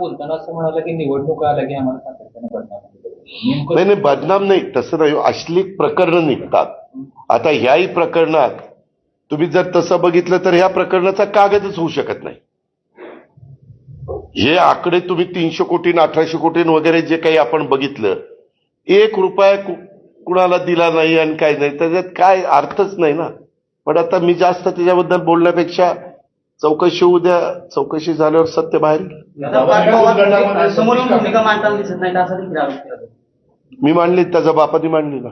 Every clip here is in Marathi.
बोलताना असं म्हणाला की निवडणूक आल्या की आम्हाला सातत्याने बदनाम नाही नाही बदनाम नाही. तसं नाही. अश्लील प्रकरणं निघतात. आता ह्याही प्रकरणात तुम्ही जर तसं बघितलं तर ह्या प्रकरणाचा कागदच होऊ शकत नाही. हे आकडे तुम्ही तीनशे कोटी अठराशे कोटी वगैरे जे काही आपण बघितलं एक रुपया कुणाला दिला नाही आणि काय नाही त्याच्यात काय अर्थच नाही ना. पण आता मी जास्त त्याच्याबद्दल बोलण्यापेक्षा चौकशी उद्या चौकशी झाल्यावर सत्य बाहेर. मी मांडली त्याचा बापाने मांडली ना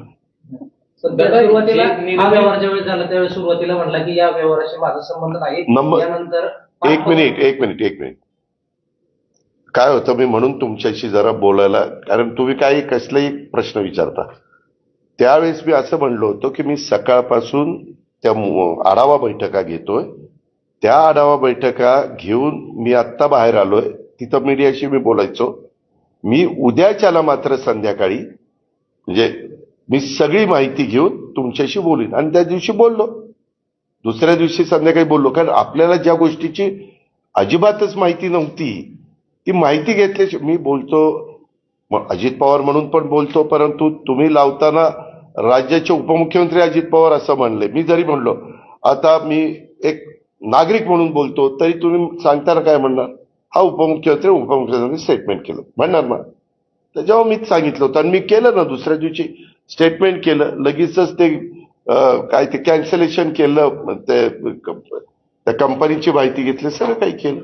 सुरुवातीला म्हणला की या व्यवहाराशी माझा संबंध नाही. नंबर- एक मिनिट एक मिनिट एक मिनिट. काय होतं मी म्हणून तुमच्याशी जरा बोलायला कारण तुम्ही काही कसलाही प्रश्न विचारता. त्यावेळेस मी असं म्हणलो होतो की मी सकाळपासून त्या आढावा बैठका घेतोय. त्या आढावा बैठका घेऊन मी आत्ता बाहेर आलोय. तिथं मीडियाशी मी बोलायचो. मी उद्याच्याला मात्र संध्याकाळी म्हणजे मी सगळी माहिती घेऊन तुमच्याशी बोलीन. आणि त्या दिवशी बोललो. दुसऱ्या दिवशी संध्याकाळी बोललो. कारण आपल्याला ज्या गोष्टीची अजिबातच माहिती नव्हती ती माहिती घेतल्याशी मी बोलतो. अजित पवार म्हणून पण बोलतो. परंतु तुम्ही लावताना राज्याचे उपमुख्यमंत्री अजित पवार असं म्हणले. मी जरी म्हणलो आता मी एक नागरिक म्हणून बोलतो तरी तुम्ही सांगताना काय म्हणणार? हा उपमुख्यमंत्री उपमुख्यमंत्री स्टेटमेंट केलं. म्हणणार ना? त्याच्यावर मीच सांगितलं होतं आणि मी केलं ना दुसऱ्या दिवशी स्टेटमेंट केलं लगेचच ते काय ते कॅन्सलेशन केलं ते त्या कंपनीची माहिती घेतली सगळं काही केलं.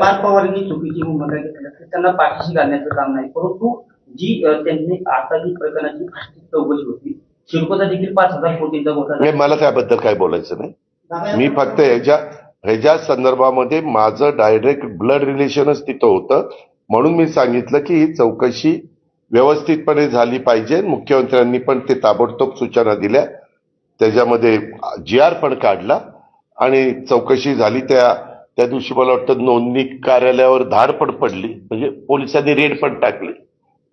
पाच पवारांनी चुकीची भूमिका घेतली तर त्यांना पाठीशी घालण्याचं काम नाही. परंतु जी त्यांनी आता जी प्रकरणाची चौकशी होती शिल्पचा देखील पाच हजार कोटींचा घोटाळा. मला त्याबद्दल काय बोलायचं नाही. मी फक्त ह्याच्या ह्याच्या संदर्भामध्ये माझं डायरेक्ट ब्लड रिलेशनच तिथं होतं. म्हणून मी सांगितलं की ही चौकशी व्यवस्थितपणे झाली पाहिजे. मुख्यमंत्र्यांनी पण ते ताबडतोब सूचना दिल्या. त्याच्यामध्ये जी आर पण काढला आणि चौकशी झाली. त्या त्या दिवशी मला वाटतं नोंदणी कार्यालयावर धाड पण पडली. म्हणजे पोलिसांनी रेड पण टाकली.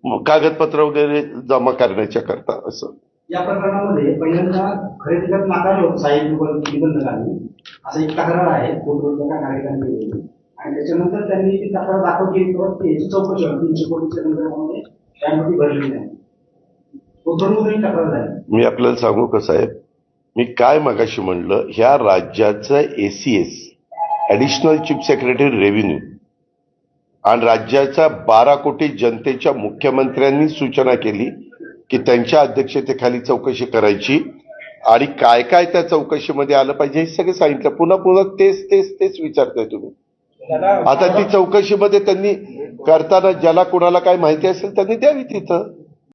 कागदपत्र वगैरे जमा करण्याच्या करता असं. या प्रकरणामध्ये पहिल्यांदा खरेदी करत नाकारलं होतं साहेब निबंधकांनी असं एक तक्रार आहे कोटरोडच्या नागरिकांनी केलेली आणि त्याच्यानंतर त्यांनी ती तक्रार दाखल केली तेव्हा त्याची चौकशी तीनशे कोटीच्या संदर्भामध्ये त्यामध्ये भरलेली नाही. कोटरोडमध्ये तक्रार झाली. मी आपल्याला सांगू का साहेब? मी काय मगाशी म्हणलं ह्या राज्याचं ACS additional chief secretary revenue आणि राज्याच्या बारा कोटी जनतेच्या मुख्यमंत्र्यांनी सूचना केली की त्यांच्या अध्यक्षतेखाली चौकशी करायची आणि काय काय त्या चौकशीमध्ये आलं पाहिजे हे सगळं सांगितलं. पुन्हा पुन्हा तेच तेच तेच विचारताय तुम्ही. आता ती चौकशीमध्ये त्यांनी करताना ज्याला कोणाला काय माहिती असेल त्यांनी द्यावी तिथं.